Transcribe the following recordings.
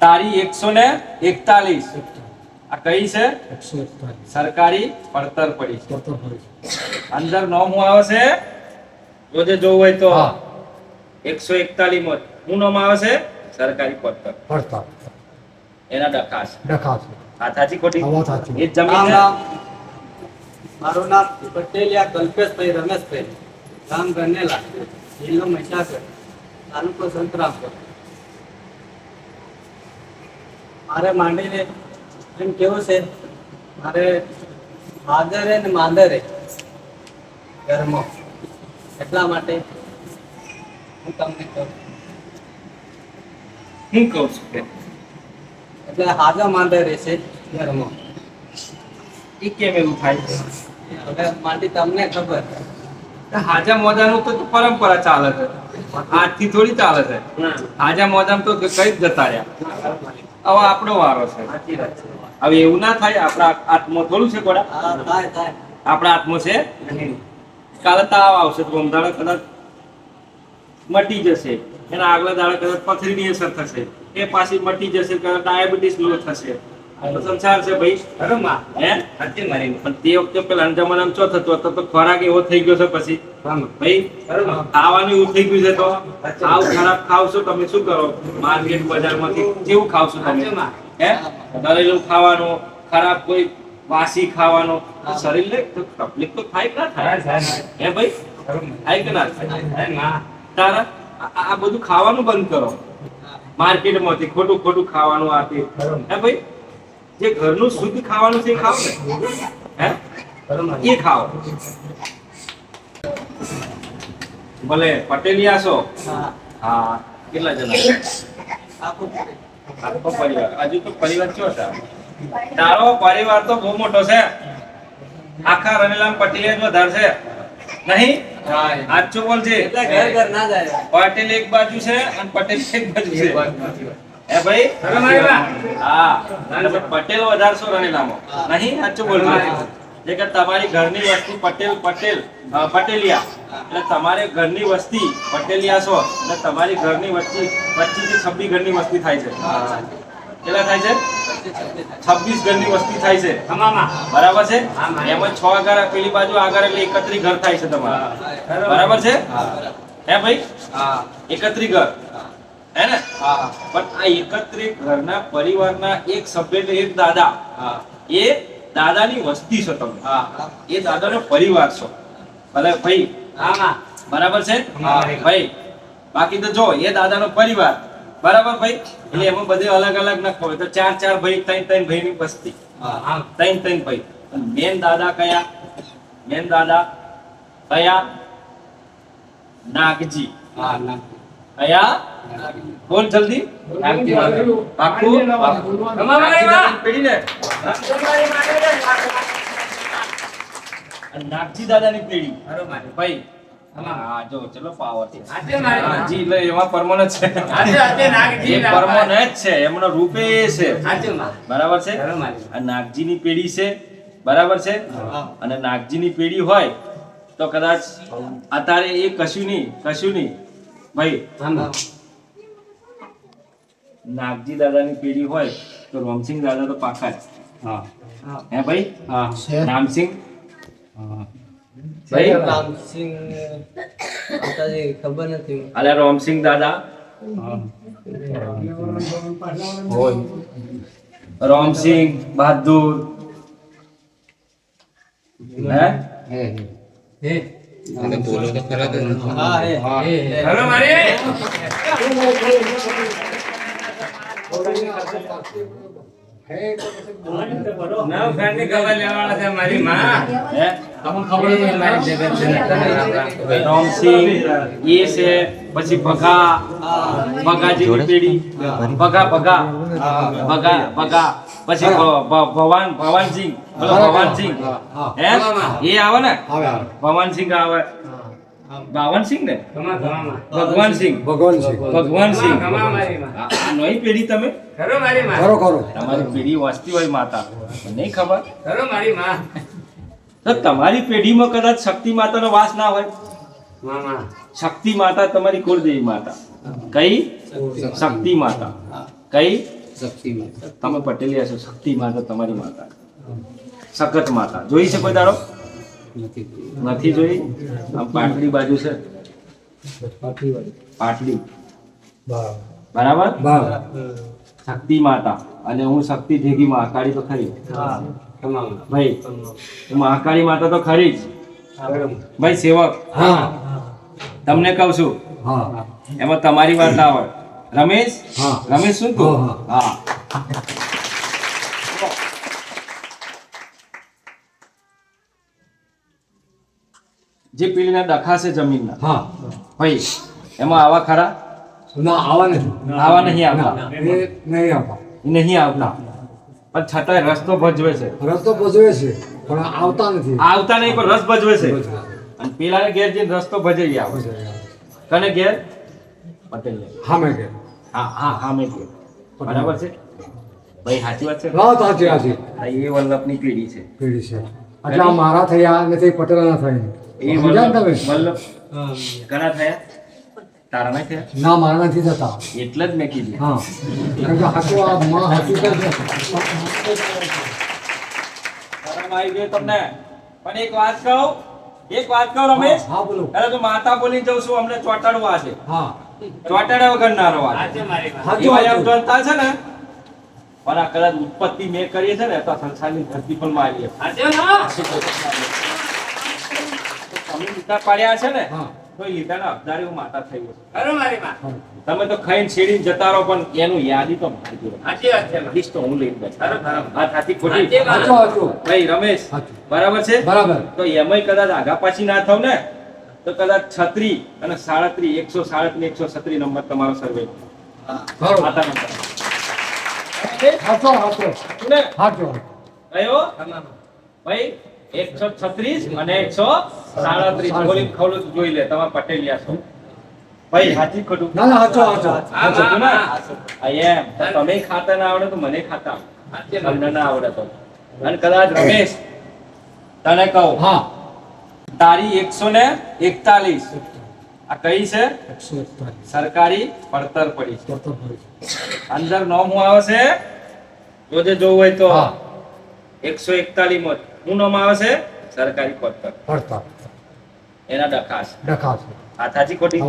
તારી એકસો ને એકતાલીસ. આ કઈ છે? સરકારી પડતર પડી. છે અંદર નોમ હું આવે છે રોજે જોવું હોય તો. એકસો એકતાલીસમાં શું નામ આવે છે સરકારી પડતર. પડતર. એના ડખા છે ડખા છે આ સાચી. ખોટી. એ જમીન. મારું નામ પટેલિયા કલ્પેશભાઈ રમેશભાઈ. ગામ ગણેલા. જિલ્લો મહીસાગર. તાલુકો સંતરામપુર. મારે માંડીને એમ કેવું છે? મારે ફાધરે ને માધરે ઘરમાં. એટલા માટે હું તમને કહું. હું કહું છું કે એટલે હાજર માંદર રહેશે ઘરમાં. એ કેમ એવું થાય? હવે માંડી તમને ખબર. હાજા મોજાનું તો પરંપરા ચાલે છે. આજથી થોડી ચાલે છે. હાજા મોજામ તો કઈ જ જતા રહ્યા. હવે આપણો વારો છે. હવે એવું ના થાય આપણા આત્મો થોડું છે થાય આપણા આત્મો છે? કાલે તાવ આવશે તો રમદાડે કદાચ મટી જશે. એના આગલા દાડે કદાચ પથરીની અસર થશે. એ પાછી મટી જશે કદાચ ડાયાબિટીસ લો થશે. સંસાર છે ભાઈ. બરોબર હે? સાચી મારી પણ તે વખતે પેલા જમાનામાં ચો થતો હતો તો ખોરાક એવો થઈ ગયો છે પછી. ભાઈ ખાવાનું એવું થઈ ગયું છે તો? આવ ખરાબ ખાવશો તમે શું કરો? માર્કેટ બજારમાંથી કેવું ખાવશો તમે? હે? દરેલું ખાવાનું ખરાબ કોઈ વાસી ખાવાનું શરીર શરીરને તકલીફ તો થાય ના થાય? હે ભાઈ? થાય કે ના થાય? તારા આ- આ બધું ખાવાનું બંધ કરો. માર્કેટમાંથી ખોટું ખોટું ખાવાનું આપી. હે ભાઈ? જે ઘરનું શુદ્ધ ખાવાનું છે એ ખાઓ ને. હે? એ ખાઓ. ભલે પટેલિયા છો. હા કેટલા જણા? આખો પરિવાર. હજુ તો પરિવાર કયો છે? તારો પરિવાર તો બહુ મોટો છે. આખા રમેલા પટેલિયા જ વધારે છે. નહીં? આજો બોલ છે ઘર ઘર ના જાય. પટેલ એક બાજુ છે અને પટેલ એક બાજુ છે. હે ભાઈ? હા. પટેલ વધારશો રણીલામાં. નહીં સાચું બોલજો જે કે તમારી ઘરની વસ્તી પટેલ પટેલ પટેલિયા. એટલે તમારે ઘરની વસ્તી પટેલિયા છો. એટલે તમારી ઘરની વસ્તી પચીસથી છબ્બીસ ઘરની વસ્તી થાય છે. કેટલા થાય છે? છવ્વીસ ઘરની વસ્તી થાય છે. બરાબર છે? એમાં છ આગળ પેલી બાજુ આગળ એટલે એકત્રી ઘર થાય છે તમારા. બરાબર. છે? હે. ભાઈ? એકત્રી ઘર. હે ને? હા પણ આ એકત્રિત ઘરના પરિવારના એક સભ્ય એટલે એક દાદા. હા. એ દાદાની વસ્તી છો તમે. હા. એ દાદાનો પરિવાર છો. ભલે ભાઈ. હા બરાબર છે? ભાઈ. બાકી તો જો એ દાદાનો પરિવાર. બરાબર ભાઈ? એટલે એમાં બધે અલગ અલગ ન હોય. તો ચાર ચાર ભાઈ ત્રણ ત્રણ ભાઈ ની વસ્તી. હા ત્રણ ત્રણ ભાઈ. મેન દાદા કયા? મેન દાદા કયા? નાગજી. કયા? બોલ જલ્દી. નાગજી પેઢી. ને પેઢી ભાઈ તમામ. હા જો ચલો પાવર છે. એટલે એમાં પરમાનન્ટ છે. છે. એમનો રૂપે છે. બરાબર છે? આ પેઢી છે. બરાબર છે? અને નાગજી ની પેઢી હોય તો કદાચ અત્યારે એ કશું નહીં કશું નહીં. ભાઈ નાગજી દાદાની પેઢી હોય તો રોમસિંગ દાદા તો પાકા જ. હા. હે. ભાઈ? હા. રામસિંહ ભાઈ? રામસિંહ ખબર નથી. અલ્યા રોમસિંગ દાદા. રોમસિંગ બહાદુર. હે? હે હા. હે. હે હેલો હે હે. છે પછી ભગા. ભગાજીની પેઢી. ભગા ભગા. ભગા ભગા. પછી ભવાન ભવાનસિંહ. ભવાનસિંહ. હે. એ આવે ને? ભવાનસિંહ આવે. ને? ભગવાન ભગવાન આ નવી પેઢી તમે? તમારી પેઢી વસ્તી હોય માતા. નહીં ખબર? ખરો મારી માં. તો તમારી પેઢીમાં કદાચ શક્તિ માતાનો વાસ ના હોય. શક્તિ માતા તમારી કુળદેવી માતા. કઈ? શક્તિ માતા. કઈ? શક્તિ માતા. તમે પટેલી હશો શક્તિ માતા તમારી માતા. સખત માતા. જોઈ શકો કોઈ દાડો નથી. જોઈ? પાટલી બાજુ છે. પાટલી. બરાબર? શક્તિ માતા. અને હું શક્તિ ભેગી મહાકાળી તો ખરી. હા ભાઈ મહાકાળી માતા તો ખરી જ. ભાઈ સેવક. હા તમને કહું છું. હા એમાં તમારી વાત આવે રમેશ? હા. રમેશ શું કહું? હા, જે પેલીના ડખા છે જમીનના. હા. ભાઈ એમાં આવા ખરા? ના આવા નથી. આવા નહીં આવતા. એ નહીં આવતા. નહીં આવતા. પણ છતાંય રસ્તો ભજવે છે. રસ્તો ભજવે છે પણ આવતા નથી. આવતા નહીં પણ રસ ભજવે છે. અને પેલાને ઘેર જઈને રસ્તો ભજવી આવે. કને ઘેર? પટેલ હા મેં ઘેર. હા હા હા મેં ઘેર બરાબર છે? ભાઈ સાચી વાત છે? હા સાચી વાત છે. એ વલ્લભની પેઢી છે. પેઢી છે. એટલે આ મારા થયા નથી પટેલના થયા. એ સમજ્યા તમે? ઘણા થયા? તારા થયા? ના મારા નથી થતા. એટલે જ મેં કીધું. હા. કારણ કે હાચું આ માં હકીકત છે. શરમ આવી ગઈ તમને. પણ એક વાત કહું એક વાત કહું રમેશ. હા બોલો. અરે તું માતા બોલી જઉં છું અમને ચોટાડવા છે હા. ચોટાડ્યા વગર ના રવા આજે. મારી જનતા છે ને પણ આ કદાચ ઉત્પત્તિ મેં કરી છે ને તો સંસારની ધરતી પણ મારી તમે લીધા પાડ્યા છે ને તો લીધાના હકદારી હું માતા થઈ ગયો. તમે તો ખાઈને છેડીને જતા રહો પણ એનું યાદી તો મારી ગયો યાદીશ તો હું લઈને આ થાતી ખોટી. ભાઈ રમેશ બરાબર છે? બરાબર. તો એમાંય કદાચ આગા પાછી ના થાવ ને તો કદાચ છત્રી અને સાડત્રી એકસો સાડત્રી એકસો છત્રી નંબર તમારો સર્વે માતા નંબર સાચો સાચો ને? સાચો કયો? ભાઈ એકસો છત્રીસ અને એકસો સાડત્રીસ. બોલી ખોલું જોઈ લે તમે પટેલિયા છો. ભાઈ હાચી ખોટું ના ના હાચો હાચો. હાચો ને? એમ. તમે ખાતા ના આવડે તો મને ખાતા. તમને ના આવડે તો. અને કદાચ રમેશ તને કહું. હા. તારી એકસો ને એકતાલીસ. આ કઈ છે? સરકારી પડતર પડી. અંદર નોમ આવે છે? જોજે જોવું હોય તો. એકસો એકતાલીસમાં શું નોમ આવે છે? સરકારી પડતર. પડતર. એના ડખાસ. ડખા છે હાથાજી ખોટી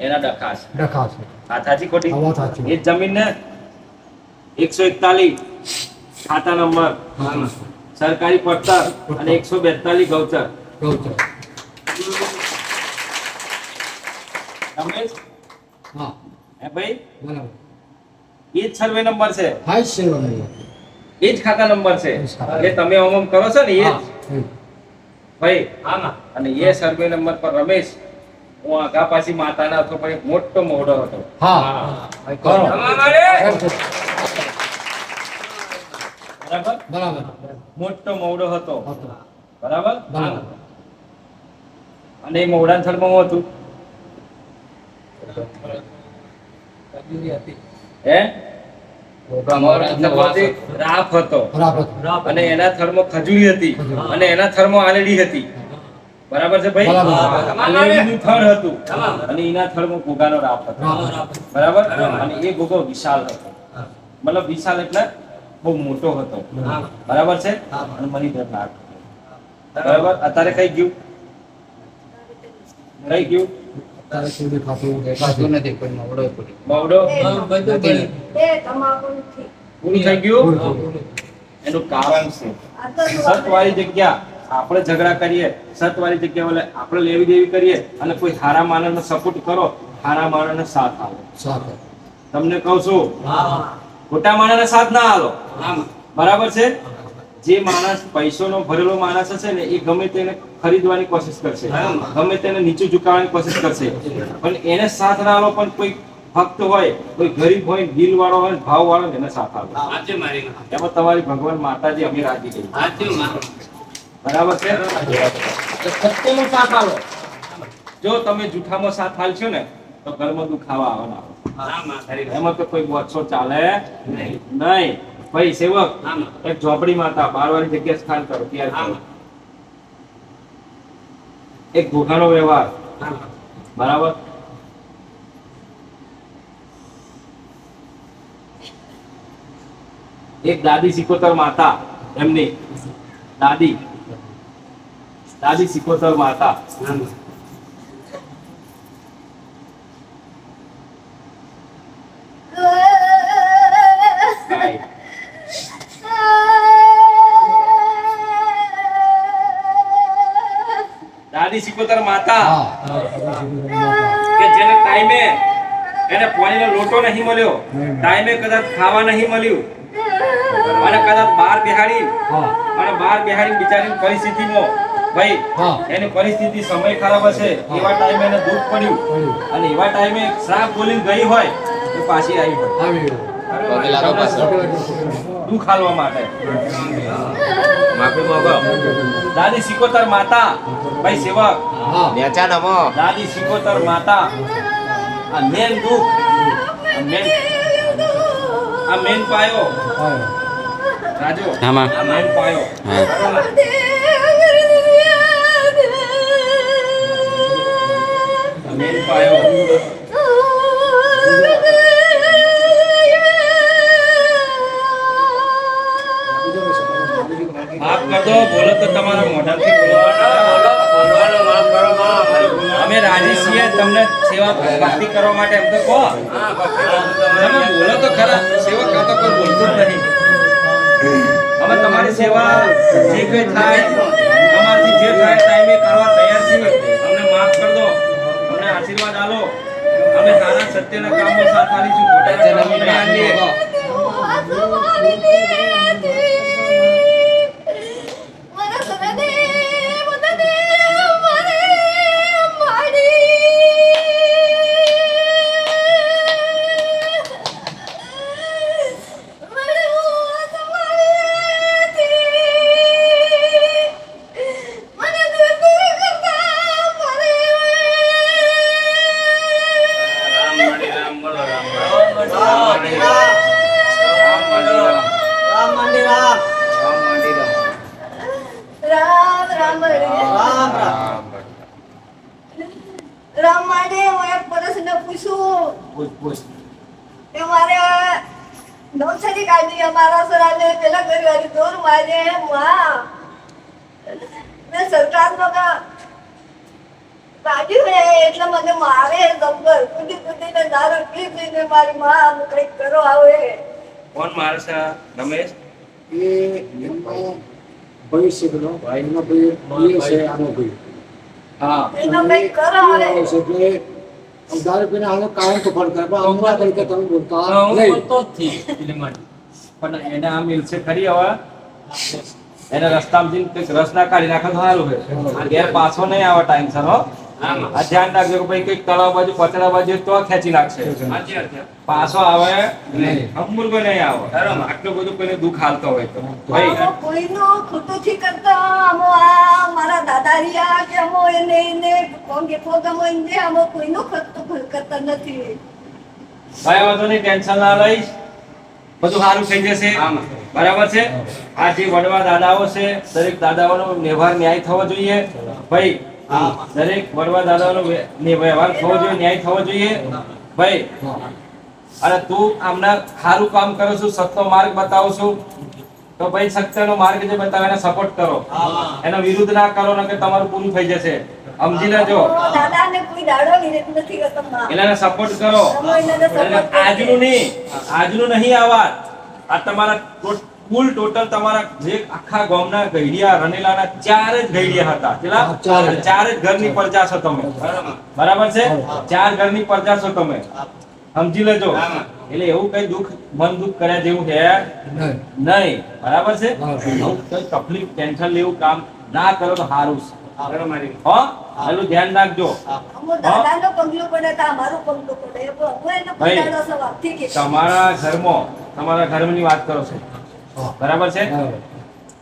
એના ડખાસ. ડખા છે હાથાજી ખોટી એ જમીન ને? એકસો એકતાલીસ. ખાતા નંબર. સરકારી પડતર. અને એકસો બેતાલીસ ગૌચર. ગૌચર. રમેશ? હા. હે ભાઈ? બરાબર. એ જ સર્વે નંબર છે. એ જ ખાતા નંબર છે. જ તમે ઓમ કરો છો ને એ જ. ભાઈ આમાં અને એ સર્વે નંબર પર રમેશ હું આગા પાછી માતાના હતો પણ એક મોટો મોઢો હતો. હા. કરો. બરાબર. બરાબર? મોટો મોઢો હતો. હતો. બરાબર? બરાબર. અને એ મોઢા થડમાં હું હતી. હે? રાફ હતો. બરાબર અને એના થડમાં ખજૂરી હતી. અને એના થડમાં આલેડી હતી. બરાબર છે ભાઈ? આલેડીનું થડ હતું. અને એના થડમાં ઘોઘાનો રાફ હતો. બરાબર. બરાબર? બરાબર. અને એ ઘોઘો વિશાલ હતો. મતલબ વિશાલ એટલે બહુ મોટો હતો. હા. બરાબર છે. અને નાગ બરાબર? અત્યારે કઈ ગયું? કઈ ગયું? અત્યારે કોઈ દેખાતું દેખાતું નથી કોઈ મોવડો કોઈ મવડો બધું નથી. તમાકુ નથી. પૂરું થઈ ગયું? એનું કારણ છે સતવાળી જગ્યા આપણે ઝઘડા કરીએ સતવાળી જગ્યા આપણે લેવી દેવી કરીએ અને કોઈ હારા માણસનો સપોર્ટ કરો હારા માણસનો સાથ આવો સાથે તમને કહું છું ખોટા માણસને સાથ ના આવો બરાબર છે? જે માણસ પૈસોનો ભરેલો માણસ હશે ને એ ગમે તેને ખરીદવાની કોશિશ કરશે. ગમે તેને નીચું ઝુકાવવાની કોશિશ કરશે. પણ એને સાથ ના પણ કોઈ ભક્ત હોય કોઈ ગરીબ હોય દિલ વાળો હોય ભાવ વાળો એને સાથ વાત. એમાં તમારી ભગવાન માતાજી અમે રાજી ગઈ બરાબર છે? સત્યનો સાથ આલો જો તમે જૂઠામાં સાથ હાલશો ને તો ઘરમાં દુખાવા આવવાના. આવે. એમાં તો કોઈ વર્ષો ચાલે નહીં. ભાઈ સેવક. એક ઝોપડીમાં હતા બાર વાળી જગ્યા સ્થાન કરો ત્યાર એક ભૂખાનો વ્યવહાર. બરાબર? એક દાદી સિકોતર માતા એમની દાદી. દાદી સિકોતર માતા. સિકોતર માતા હા. કે જેને ટાઈમે એને પાણીનો લોટો નહીં મળ્યો ટાઈમે કદાચ ખાવા નહીં મળ્યું અને કદાચ બહાર બેહાડી અને બહાર બેહાડી બિચારીની પરિસ્થિતિમાં ભાઈ એની પરિસ્થિતિ સમય ખરાબ હશે એવા ટાઈમે એને દુઃખ પડ્યું. અને એવા ટાઈમે શ્રાપ બોલીને ગઈ હોય તો પાછી આવી હોય. દુઃખ હાલવા માટે. માફી માંગો. દાદી સિકોતર માતા. ભાઈ સેવક. હા. નેચા નમો દાદી સિકોતર માતા. આ મેન દુઃખ. આ મેન આ મેન પાયો. હા રાજુ આમાં. આ મેન પાયો. હા. મેન પાયો. કોઈ બોલતું નહીં અમે તમારી સેવા જે કંઈ થાય, અમારથી જે થાય ટાઈમે કરવા તૈયાર છીએ. અમને માફ કરી દો. અમને આશીર્વાદ આલો અમે સારા સત્યના કામમાં સાથ આલીશું રામ રામ. રામ રામ રામ માટે હું એક પ્રશ્ન પૂછું. પૂછ, પૂછ. કે મારે નવસારી કાઢી અમારા સરાને પેલા ઘરવાળી દોર મારે માં મેં સરકારનો કાઢ્યું હે એટલે મને મારે જબ્બર કુદી કુદીને દારૂ પી પીને મારી માં કંઈક કરો આવે. કોણ મારે છે રમેશ? એ એમનો ભવિષ્યનો એમનો ભાઈ છે? આનો ભાઈ હા. એનો એટલે દારૂ પીને આનો કારણ તો ફળ કરે પણ અમરા તરીકે તમે બોલતા હું બોલતો જ પણ એને આ મિલ છે ખરી હવે. એને રસ્તામાં જઈને કંઈક રસ ના કાઢી નાખે તો સારું છે ઘેર પાછો નહીં આવે ટાઈમ સર હો. આ ધ્યાન રાખજો કે ભાઈ કંઈક તળાવ બાજુ પચડા બાજુ તો ખેંચી નાખશે. પાછો આવે નહીં. અમૂર્ગ નહીં આવે. આટલું બધું કોઈને દુઃખ હાલતો હોય તો. ભાઈ. કોઈનું ખોટું થી કરતા અમો આ મારા દાદા રહ્યા કે અમો એને એને કોંગે પોગમો એને અમો કોઈનો ખોટો ભૂલ કરતા નથી. ભાઈ વાંધો નહીં ટેન્શન ના લઈશ. બધું સારું થઈ જશે. બરાબર છે? આ જે વડવા દાદાઓ છે દરેક દાદાઓનો વ્યવહાર ન્યાય થવો જોઈએ. ભાઈ દરેક વડવા દાદાનો વ્યવહાર થવો જોઈએ ન્યાય થવો જોઈએ. ભાઈ અને તું આમના સારું કામ કરો છું સત્યનો માર્ગ બતાવો છું તો ભાઈ સત્યનો માર્ગ જે બતાવે એને સપોર્ટ કરો. એનો વિરુદ્ધ ના કરો ને કે તમારું પૂરું થઈ જશે. સમજી લેજો. એને સપોર્ટ કરો. આજનું નહીં આજનું નહીં આ વાત. આ તમારા કુલ ટોટલ તમારા જે આખા ગામના ગઈડિયા રનેલાના ચાર જ ગઈડિયા હતા. કેટલા? ચાર જ. ચાર ઘરની પ્રજા છો તમે. બરાબર. છે? ચાર ઘરની પ્રજા છો તમે. સમજી લેજો. એટલે એવું કઈ દુઃખ મન દુઃખ કર્યા જેવું છે? નહીં. નહીં. બરાબર છે? તકલીફ ટેન્શન લેવું કામ ના કરો તો સારું છે. હો. એનું ધ્યાન રાખજો. હું. તમારા ઘરમાં તમારા ઘરની વાત કરો છો. હા બરાબર છે?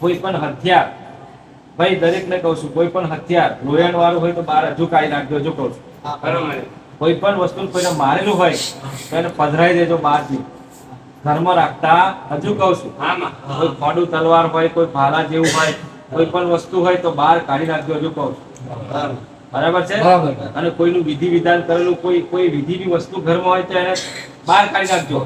કોઈ પણ હથિયાર ભાઈ દરેક ને કહું છું કોઈ પણ હથિયાર લોયણ વાળું હોય તો બાર હજુ કાઢી નાખજો હજુ કહું છું. કોઈ પણ વસ્તુ કોઈને મારેલું હોય તો એને પધરાઈ દેજો બહારથી. ધર્મ રાખતા હજુ કહું છું. કોઈ ખોડું તલવાર હોય કોઈ ભાલા જેવું હોય કોઈ પણ વસ્તુ હોય તો બહાર કાઢી નાખજો હજુ કહું છું. બરાબર. છે? અને કોઈનું વિધિ વિધાન કરેલું કોઈ કોઈ વિધિની વસ્તુ ઘરમાં હોય તો એને બહાર કાઢી નાખજો.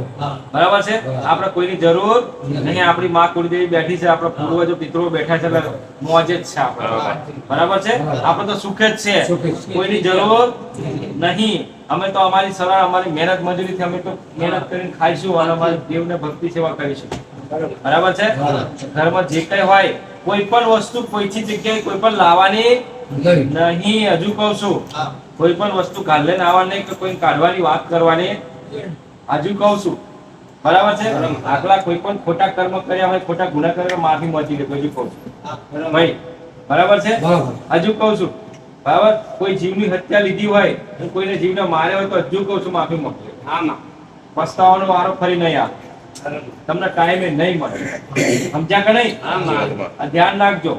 બરાબર છે? આપણે કોઈની જરૂર નહીં આપણી માં કુળદેવી બેઠી છે આપણા પૂર્વજો પિતૃઓ બેઠા છે મોજ જ છે આપણે. બરાબર. છે? આપણે તો સુખ જ છે. કોઈની જરૂર નહીં. અમે તો અમારી સરળ અમારી મહેનત મજૂરીથી અમે તો મહેનત કરીને ખાઈશું અને અમારી દેવને ભક્તિ સેવા કરીશું. બરાબર. છે? ઘરમાં જે કઈ હોય કોઈ પણ વસ્તુ કોઈથી જગ્યાએ કોઈ પણ લાવવાની નહીં. નહીં હજુ કહું છું. કોઈ પણ વસ્તુ કાલે ના આવવાની કે કોઈ કાઢવાની વાત કરવાની હજુ કહું છું. બરાબર છે? આગલા કોઈ પણ ખોટા કર્મ કર્યા હોય ખોટા ગુના કર્યા માફી મળતી લે હજુ કહું છું. ભાઈ બરાબર છે? હજુ કહું છું. બરાબર? કોઈ જીવની હત્યા લીધી હોય અને કોઈને જીવને માર્યો હોય તો હજુ કહું છું માફી માંગી હા, માં. પસ્તાવાનો વારો ફરી નહીં આવે. તમને ટાઈમે નહીં મળે. સમજ્યા કે નહીં? ધ્યાન રાખજો.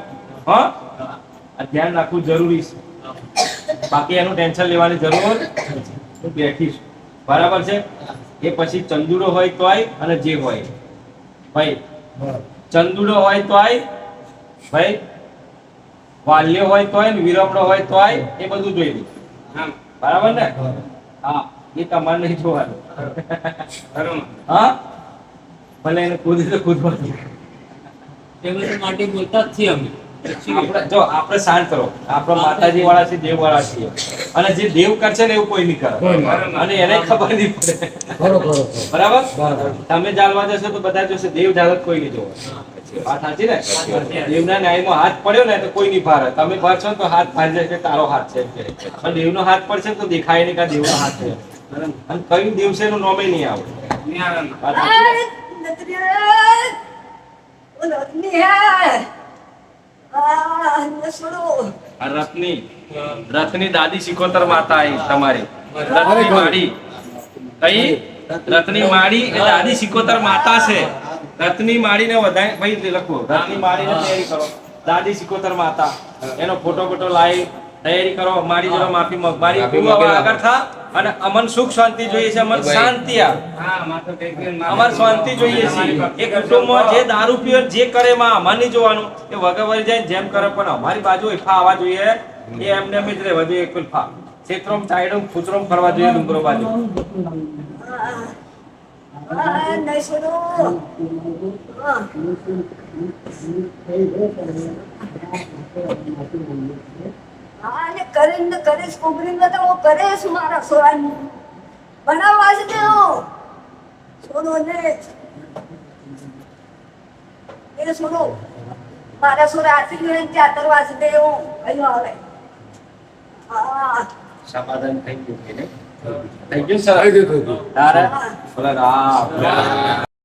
હા? આ ધ્યાન રાખવું જરૂરી છે. બાકી એનું ટેન્શન લેવાની જરૂર હું બેઠી બરાબર છે? એ પછી ચંદુડો હોય તોય અને જે હોય. ભાઈ ચંદુડો હોય તોય ભાઈ વાલ્ય હોય તોય ને વિરમડો હોય તોય એ બધું જોઈ લીધું હા, બરાબર ને? હા એ તમારે નહીં જોવાનું. હા? ભલે એને કૂદી તો એ બધું માટે બોલતા જ છીએ અમે. આપણે જો આપણે શાંત રહો. આપણે માતાજી વાળા છે દેવ વાળા છીએ. અને જે દેવ કરશે ને એવું કોઈ નહીં કરે. અને એને ખબર નહીં પડે. બરાબર બરાબર. તમે જાળવા જશો તો બધા જોશે દેવ જાળત કોઈ નહીં જોવે. વાત સાચી ને? દેવના ન્યાયમાં હાથ પડ્યો ને તો કોઈ નહીં ભારે. તમે ભરશો ને તો હાથ ભારી જાય કે તારો હાથ છે. પણ દેવનો હાથ પડશે ને તો દેખાય નહીં કે દેવ દેવનો હાથ છે. અને કયું દિવસે એનું નોમે નહીં આવે? ને? ને રથની રથની દાદી શિકોતર માતા આવી તમારી. રથની માડી કઈ? રથની માડી એ દાદી સિકોતર માતા છે. રથની માડીને વધારે ભાઈ લખો. રથની માડીને તૈયારી કરો. દાદી સિકોતર માતા. એનો ફોટો ફોટો લાવી તૈયારી કરો. મારી જરા માફી માંગ. મારી. આગળ થા. અને અમન સુખ શાંતિ જોઈએ છે અમન શાંતિ આ માં માં. અમાર શાંતિ જોઈએ છે એ કુટુંબમાં જે દારૂ પીવે જે કરે એમાં અમાર નહીં જોવાનું. એ વગર જાય જેમ કરે પણ અમારી બાજુ ઇફા આવવા જોઈએ. એ એમને એમ જ રહેવા જોઈએ એક ઇફા ક્ષેત્રોમ ચાઈડોમ ખુચરોમ ફરવા જોઈએ ડુંગરો બાજુ. આ આ ને કરીને કરીશ કુબરીને તો હું કરીશ મારા સોરાની બનાવવા જ દેવો છોડો ને એ છોડો મારા સોરા આથી જોડે જાતર વાસ હું. કયો આવે. આ સમાધાન થઈ ગયું કે નહીં? થઈ ગયું સર? ગયું, ગયું. તારે? ભલે રામ.